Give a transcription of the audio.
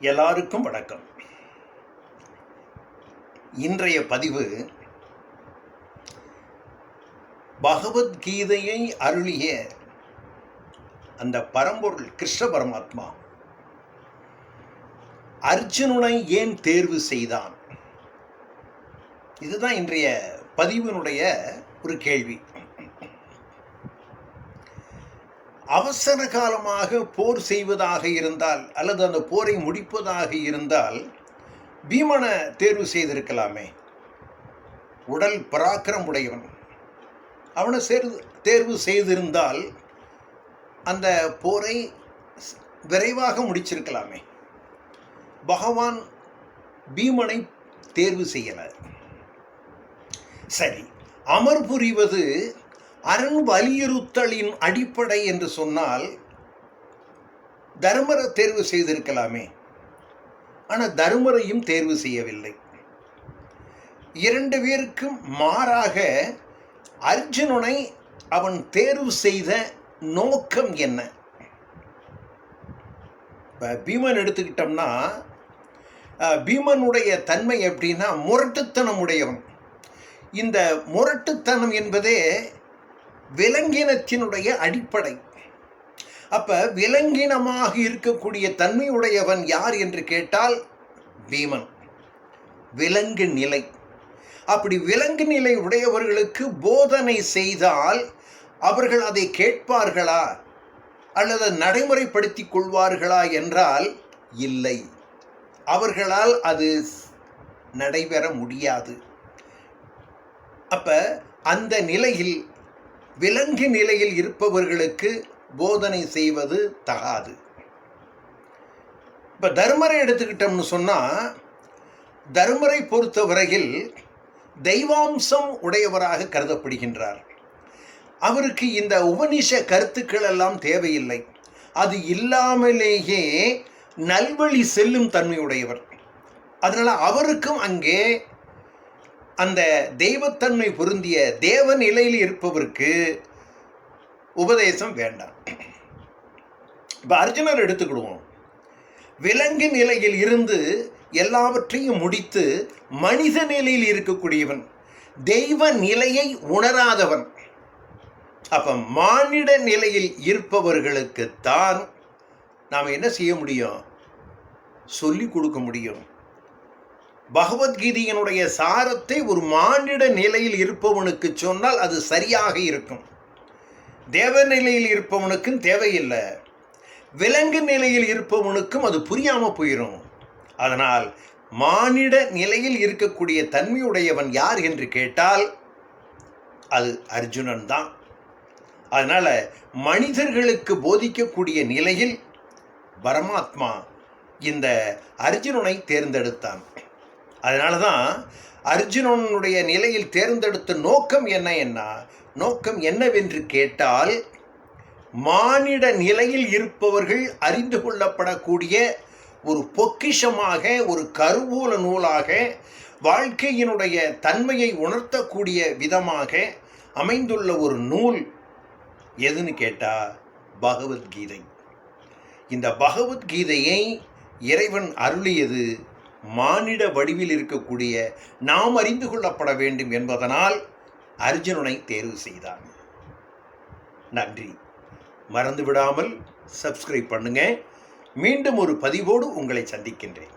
எல்லாருக்கும் வணக்கம். இன்றைய பதிவு பகவத்கீதையை அருளிய அந்த பரம்பொருள் கிருஷ்ண பரமாத்மா அர்ஜுனனை ஏன் தேர்வு செய்தான்? இதுதான் இன்றைய பதிவினுடைய ஒரு கேள்வி. அவசர காலமாக போர் செய்வதாக இருந்தால் அல்லது அந்த போரை முடிப்பதாக இருந்தால் பீமனை தேர்வு செய்திருக்கலாமே. உடல் பராக்கிரம் உடையவன் அவனை சேர்ந்து தேர்வு செய்திருந்தால் அந்த போரை விரைவாக முடிச்சிருக்கலாமே. பகவான் பீமனை தேர்வு செய்யலை. சரி அமர் புரிவது அரண் வலியுறுத்தலின் அடிப்படை என்று சொன்னால் தர்மரை தேர்வு செய்திருக்கலாமே. ஆனால் தர்மரையும் தேர்வு செய்யவில்லை. இரண்டு பேருக்கும் மாறாக அர்ஜுனனை அவன் தேர்வு செய்த நோக்கம் என்ன? இப்போ பீமன் எடுத்துக்கிட்டோம்னா பீமனுடைய தன்மை எப்படின்னா முரட்டுத்தனம் உடையவன் இந்த முரட்டுத்தனம் என்பதே விலங்கினத்தினுடைய அடிப்படை. அப்ப விலங்கினமாக இருக்கக்கூடிய தன்மையுடையவன் யார் என்று கேட்டால் பீமன். விலங்கு நிலை. அப்படி விலங்கு நிலை உடையவர்களுக்கு போதனை செய்தால் அவர்கள் அதை கேட்பார்களா? அல்லது நடைமுறைப்படுத்தி கொள்வார்களா என்றால் இல்லை. அவர்களால் அது நடைபெற முடியாது. அப்போ அந்த நிலையில் விலங்கு நிலையில் இருப்பவர்களுக்கு போதனை செய்வது தகாது. இப்போ தர்மரை எடுத்துக்கிட்டோம்னு சொன்னால் தர்மரை பொறுத்தவரையில் தெய்வாம்சம் உடையவராக கருதப்படுகின்றார். அவருக்கு இந்த உபனிஷ கருத்துக்கள் எல்லாம் தேவையில்லை. அது இல்லாமலேயே நல்வழி செல்லும் தன்மையுடையவர். அதனால் அவருக்கும் அங்கே அந்த தெய்வத்தன்மை பொருந்திய தேவ நிலையில் இருப்பவருக்கு உபதேசம் வேண்டாம். இப்போ அர்ஜுனர் எடுத்துக்கிடுவோம். விலங்கு நிலையில் இருந்து எல்லாவற்றையும் முடித்து மனித நிலையில் இருக்கக்கூடியவன் தெய்வ நிலையை உணராதவன் அப்போ மானிட நிலையில் இருப்பவர்களுக்கு தான் நாம் என்ன செய்ய முடியும்? சொல்லி கொடுக்க முடியும். பகவத்கீதையினுடைய சாரத்தை ஒரு மானிட நிலையில் இருப்பவனுக்கு சொன்னால் அது சரியாக இருக்கும். தேவ நிலையில் இருப்பவனுக்கும் தேவையில்லை. விலங்கு நிலையில் இருப்பவனுக்கும் அது புரியாமல் போயிடும் அதனால் மானிட நிலையில் இருக்கக்கூடிய தன்மையுடையவன் யார் என்று கேட்டால் அது அர்ஜுனன் தான். அதனால் மனிதர்களுக்கு போதிக்கக்கூடிய நிலையில் பரமாத்மா இந்த அர்ஜுனனை தேர்ந்தெடுத்தான். அதனால தான் அர்ஜுனனுடைய நிலையில் தேர்ந்தெடுத்த நோக்கம் என்ன என்ன? நோக்கம் என்னவென்று கேட்டால் மானிட நிலையில் இருப்பவர்கள் அறிந்து கொள்ளப்படக்கூடிய ஒரு பொக்கிஷமாக ஒரு கருவூல நூலாக வாழ்க்கையினுடைய தன்மையை உணர்த்தக்கூடிய விதமாக அமைந்துள்ள ஒரு நூல் எதுன்னு கேட்டால் பகவத்கீதை. இந்த பகவத்கீதையை இறைவன் அருளியது மானிட வடிவில் இருக்கக்கூடிய நாம் அறிந்து கொள்ளப்பட வேண்டும் என்பதனால் அர்ஜுனனை தேர்வு செய்தான். நன்றி. மறந்து விடாமல் சப்ஸ்கிரைப் பண்ணுங்க. மீண்டும் ஒரு பதிவோடு உங்களை சந்திக்கின்றேன்.